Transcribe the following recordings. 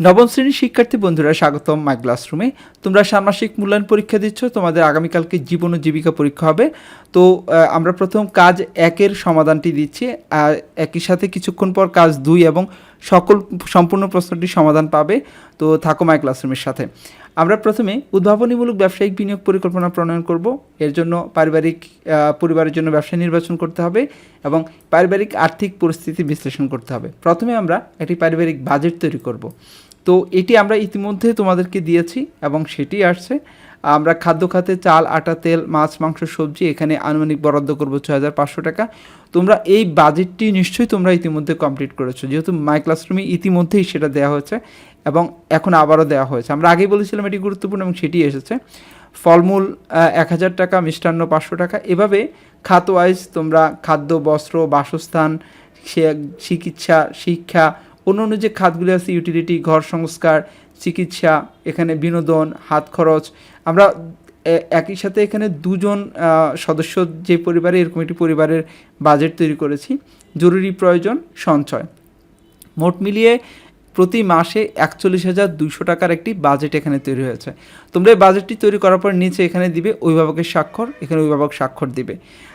নবম শ্রেণির শিক্ষার্থী বন্ধুরা, স্বাগতম মাই ক্লাসরুমে তোমরা ষান্মাসিক মূল্যায়ন পরীক্ষা দিচ্ছ, তোমাদের আগামীকালকে জীবন ও জীবিকা পরীক্ষা হবে। তো আমরা প্রথম কাজ একের সমাধানটি দিচ্ছি। আর একই সাথে কিছুক্ষণ পর কাজ দুই এবং সকল সম্পূর্ণ প্রশ্নটির সমাধান পাবে। তো থাকো মাই ক্লাসরুমের সাথে। আমরা প্রথমে উদ্ভাবনীমূলক ব্যবসায়িক বিনিয়োগ পরিকল্পনা প্রণয়ন করব। এর জন্য পারিবারিক পরিবারের জন্য ব্যবসা নির্বাচন করতে হবে এবং পারিবারিক আর্থিক পরিস্থিতি বিশ্লেষণ করতে হবে। প্রথমে আমরা একটি পারিবারিক বাজেট তৈরি করব। তো এটি আমরা ইতিমধ্যে তোমাদেরকে দিয়েছি এবং সেটি আসছে। আমরা খাদ্য খাতে চাল, আটা, তেল, মাছ, মাংস, সবজি এখানে আনুমানিক বরাদ্দ করব ছয় হাজার পাঁচশো টাকা। তোমরা এই বাজেটটি নিশ্চয়ই তোমরা ইতিমধ্যে কমপ্লিট করেছ। যেহেতু মাই ক্লাসরুমে ইতিমধ্যেই সেটা দেওয়া হয়েছে এবং এখন আবারও দেওয়া হয়েছে। আমরা আগেই বলেছিলাম এটি গুরুত্বপূর্ণ এবং সেটি এসেছে। ফলমূল এক হাজার টাকা, মিষ্টান্ন পাঁচশো টাকা। এভাবে খাত ওয়াইজ তোমরা খাদ্য, বস্ত্র, বাসস্থান চিকিৎসা, শিক্ষা অন্য অন্য যে খাতগুলি আছে ইউটিলিটি ঘর সংস্কার, চিকিৎসা, এখানে বিনোদন, হাত খরচ, আমরা একই সাথে এখানে দুজন সদস্য যে পরিবারে, এরকম একটি পরিবারের বাজেট তৈরি করেছি, জরুরি প্রয়োজন, সঞ্চয়। মোট মিলিয়ে প্রতি মাসে একচল্লিশ হাজার দুইশো টাকার একটি বাজেট এখানে তৈরি হয়েছে। তোমরা এই বাজেটটি তৈরি করার পর নিচে এখানে দিবে অভিভাবকের স্বাক্ষর, এখানে অভিভাবক স্বাক্ষর দিবে।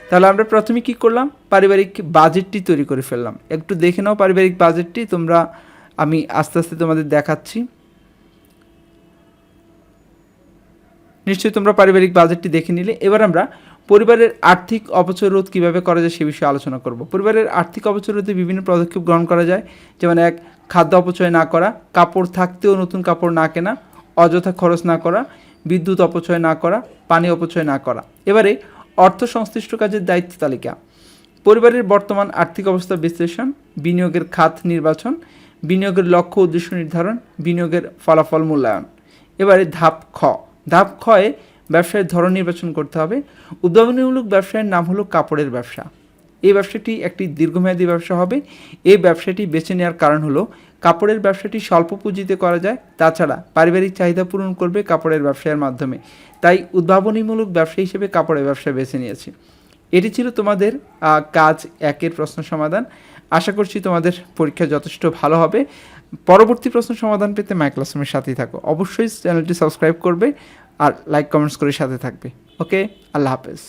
তাহলে আমরা প্রথমে কি করলাম? পারিবারিক বাজেটটি তৈরি করে ফেললাম। একটু দেখে নাও পারিবারিক বাজেটটি তোমরা, আমি আস্তে আস্তে তোমাদের দেখাচ্ছি। নিশ্চয়ই তোমরা পারিবারিক বাজেটটি দেখে নিলে। এবার আমরা পরিবারের আর্থিক অপচয় রোধ কীভাবে করা যায় সে বিষয়ে আলোচনা করব। পরিবারের আর্থিক অপচয় রোধে বিভিন্ন পদক্ষেপ গ্রহণ করা যায়। যেমন এক খাদ্য অপচয় না করা, কাপড় থাকতেও নতুন কাপড় না কেনা, অযথা খরচ না করা, বিদ্যুৎ অপচয় না করা, পানি অপচয় না করা। এবারে অর্থ সংশ্লিষ্ট কাজের দায়িত্ব তালিকা। পরিবারের বর্তমান আর্থিক অবস্থা বিশ্লেষণ, বিনিয়োগের খাত নির্বাচন, বিনিয়োগের লক্ষ্য উদ্দেশ্য নির্ধারণ, বিনিয়োগের ফলাফল মূল্যায়ন। এবারে ধাপ খ। ধাপ খয়ে ব্যবসায়ের ধরন নির্বাচন করতে হবে। উদ্ভাবনীমূলক ব্যবসায়ের নাম হলো কাপড়ের ব্যবসা। এই ব্যবসাটি একটি দীর্ঘমেয়াদী ব্যবসা হবে। এই ব্যবসাটি বেছে নেওয়ার কারণ হলো, কাপড়ের ব্যবসাটি স্বল্প পুঁজিতে করা যায়, তাছাড়া পারিবারিক চাহিদা পূরণ করবে কাপড়ের ব্যবসায়ের মাধ্যমে। তাই উদ্ভাবনীমূলক ব্যবসা হিসেবে কাপড়ের ব্যবসা বেছে নিয়েছি। এটি ছিল তোমাদের কাজ একের প্রশ্ন সমাধান। আশা করছি তোমাদের পরীক্ষা যথেষ্ট ভালো হবে। পরবর্তী প্রশ্ন সমাধান পেতে মাই ক্লাসরুমের সাথেই থাকো। অবশ্যই চ্যানেলটি সাবস্ক্রাইব করবে আর লাইক, কমেন্টস করে সাথে থাকবে। ওকে? আল্লাহ হাফেজ।